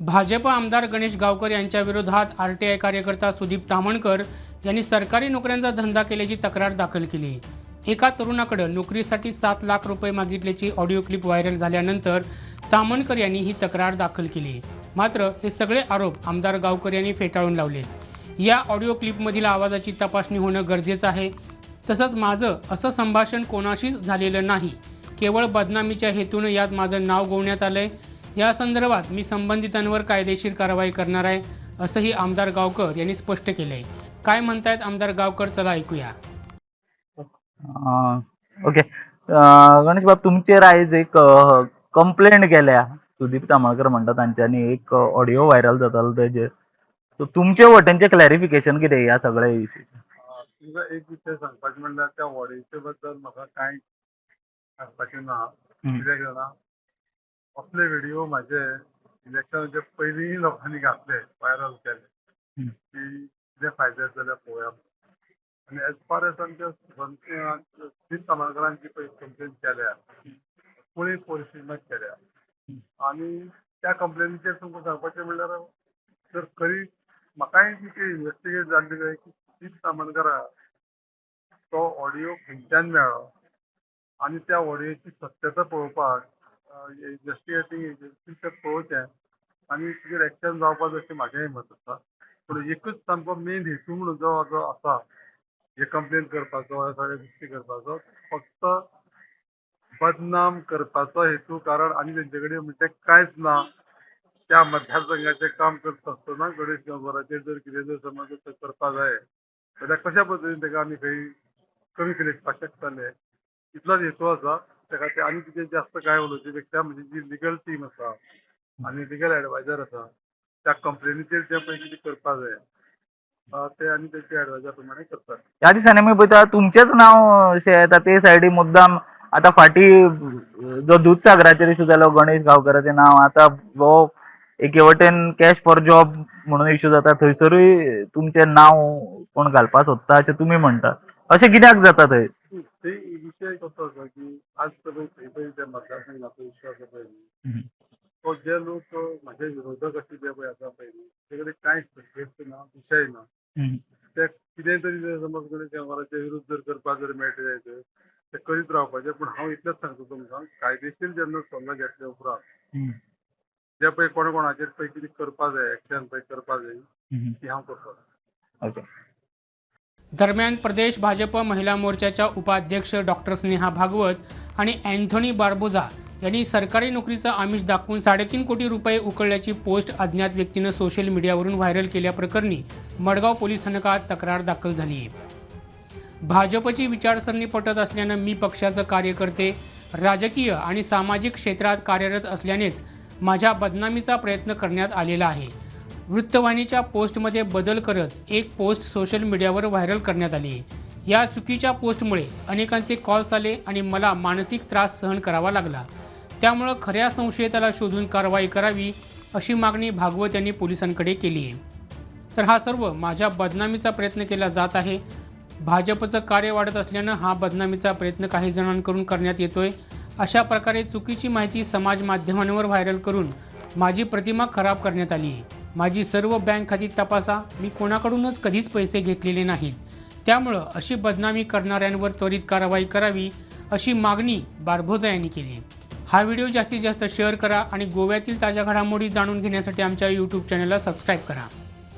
भाजप आमदार गणेश गावकर यांच्या विरोधात आर टी आय कार्यकर्ता सुदीप तामणकर यांनी सरकारी नोकऱ्यांचा धंदा केल्याची तक्रार दाखल केली. एका तरुणाकडं नोकरीसाठी सात लाख रुपये मागितल्याची ऑडिओ क्लिप व्हायरल झाल्यानंतर तामणकर यांनी ही तक्रार दाखल केली. मात्र हे सगळे आरोप आमदार गावकर यांनी फेटाळून लावले या ऑडिओ क्लिपमधील आवाजाची तपासणी होणं गरजेचं आहे. तसंच माझं असं संभाषण कोणाशीच झालेलं नाही. केवळ बदनामीच्या हेतूनं यात माझं नाव गोवण्यात आलं आहे या संदर्भात मी संबंधितांवर कायदेशीर कारवाई करणार आहे असंही आमदार गावकर यांनी स्पष्ट केलंय. काय म्हणतायत आमदार गावकर चला ऐकूया. ओके. गणेश बाब तुमचेर आयज एक कंप्लेंट केल्या सुदीप तामळकर म्हणटा तांच्यांनी एक ऑडिओ व्हायरल जातालो तेजेर सो तुमचे वटेनचें क्लॅरिफिकेशन कितें ह्या सगळ्या विशीं तुमकां एक विशय सांगपाचें म्हणल्यार त्या वॉडेचे बद्दल म्हाका कांय सांगपाचें ना. कित्याक जाणा असले व्हिडिओ म्हाजे इलेक्शनाचे पयलीं लोकांनी घातले व्हायरल केले. की कितें फायदे जाल्यार पळोवया आनी एज फार एज आमच्या सुदीप तामळकरांची पळय कंप्लेन केल्या. पुणे पोलीस स्टेशनाक केल्या. आनी त्या कंप्लेनीचेर तुमकां सांगपाचें म्हणल्यार जर खरी म्हाकाय ती इन्व्हेस्टिगेट जाल्ली जाय की सुदीप तामणकरा तो ऑडिओ खंयच्यान मेळ्ळो आनी त्या ऑडिओची सत्यता पळोवपाक इन्व्हेस्टिगेटींग एजन्सीचे पळोवचें आनी तिचेर एक्शन जावपाक अशें म्हाजेंय मत आसा पूण एकूच सामको मेन हेतू म्हणून जो जो आसा हे कंप्लेन करपाचो हे सगळ्या गोश्टी करपाचो फक्त बदनाम करपाचो हेतू कारण आनी तेंचे कडेन म्हणजे कांयच ना त्या मतदारसंघाचें काम करता आसतना गणेश गांवकाराचेर जर कितें जर समज करपा जाय जाल्यार कशा पद्दतीन ताका आमी खंय कमी लेखपाक शकताले इतलोच हेतू आसा ताका ते? आनी कितें जास्त काय उलोवचे पेक्षा म्हणजे जी लिगल टीम आसा आनी लिगल एडवायजर आसा त्या कंप्लेनीचेर जे पळय कितें करपा जाय अं, ते आनी तेचे एडवायजर प्रमाणे करतात. ह्या दिसांनी आमी पळयता तुमचेच नांव अशें येता ते सायडी मुद्दाम आतां फाटीं अं, जो दूदसागराचेर इशू जालो गणेश गांवकराचें नांव आतां हो एके वटेन कॅश फॉर जॉब म्हणून इशू जाता थंयसरूय तुमचें नांव कोण घालपाक सोदता अशें तुमी म्हणटा अशें कित्याक जाता थंय ते विशय कसो आसा की आज पळय खंय पळय त्या मतदारसंघाचो पळय न्ही, तो जे लोक म्हाजे विरोधक अशे जे पळय आसा पळय न्ही, ते कडेन कांयच सब्जेक्ट ना विशय ना ते कितेंय तरी जर समज कडेन गांवकाराच्या विरुद्ध जर करपाक जर मेळटा जायत ते करीत रावपाचें पूण हांव इतलेंच सांगता तुमकां कायदेशीर जेन्ना सल्लो घेतल्या उपरांत जे पळय कोणा कोणाचेर पळय कितें करपा जाय एक्शन पळय करपा जाय ती हांव करतलो ओके दरम्यान प्रदेश भाजप महिला मोर्चाच्या उपाध्यक्ष डॉक्टर स्नेहा भागवत आणि अँथोनी बार्बोजा यांनी सरकारी नोकरीचं आमिष दाखवून साडेतीन कोटी रुपये उकळल्याची पोस्ट अज्ञात व्यक्तीनं सोशल मीडियावरून व्हायरल केल्याप्रकरणी मडगाव पोलीस स्थानकात तक्रार दाखल झाली. आहे भाजपची विचारसरणी पटत असल्यानं मी पक्षाचं कार्यकर्ते राजकीय आणि सामाजिक क्षेत्रात कार्यरत असल्यानेच माझ्या बदनामीचा प्रयत्न करण्यात आलेला आहे. वृत्तवाहिनीच्या पोस्टमध्ये बदल करत एक पोस्ट सोशल मीडियावर व्हायरल करण्यात आली. आहे या चुकीच्या पोस्टमुळे अनेकांचे कॉल्स आले आणि मला मानसिक त्रास सहन करावा लागला. त्यामुळं खऱ्या संशयिताला शोधून कारवाई करावी अशी मागणी भागवत यांनी पोलिसांकडे केली. आहे तर हा सर्व माझ्या बदनामीचा प्रयत्न केला जात आहे. भाजपचं कार्य वाढत असल्यानं हा बदनामीचा प्रयत्न काही जणांकडून करण्यात येतोय. अशा प्रकारे चुकीची माहिती समाज माध्यमांवर व्हायरल करून माझी प्रतिमा खराब करण्यात आली. आहे माझी सर्व बँक खाती तपासा. मी कोणाकडूनच कधीच पैसे घेतलेले नाहीत. त्यामुळं अशी बदनामी करणाऱ्यांवर त्वरित कारवाई करावी अशी मागणी बारभोजा यांनी केली हा व्हिडिओ जास्तीत जास्त शेअर करा आणि गोव्यातील ताज्या घडामोडी जाणून घेण्यासाठी आमच्या यूट्यूब चॅनलला सबस्क्राईब करा.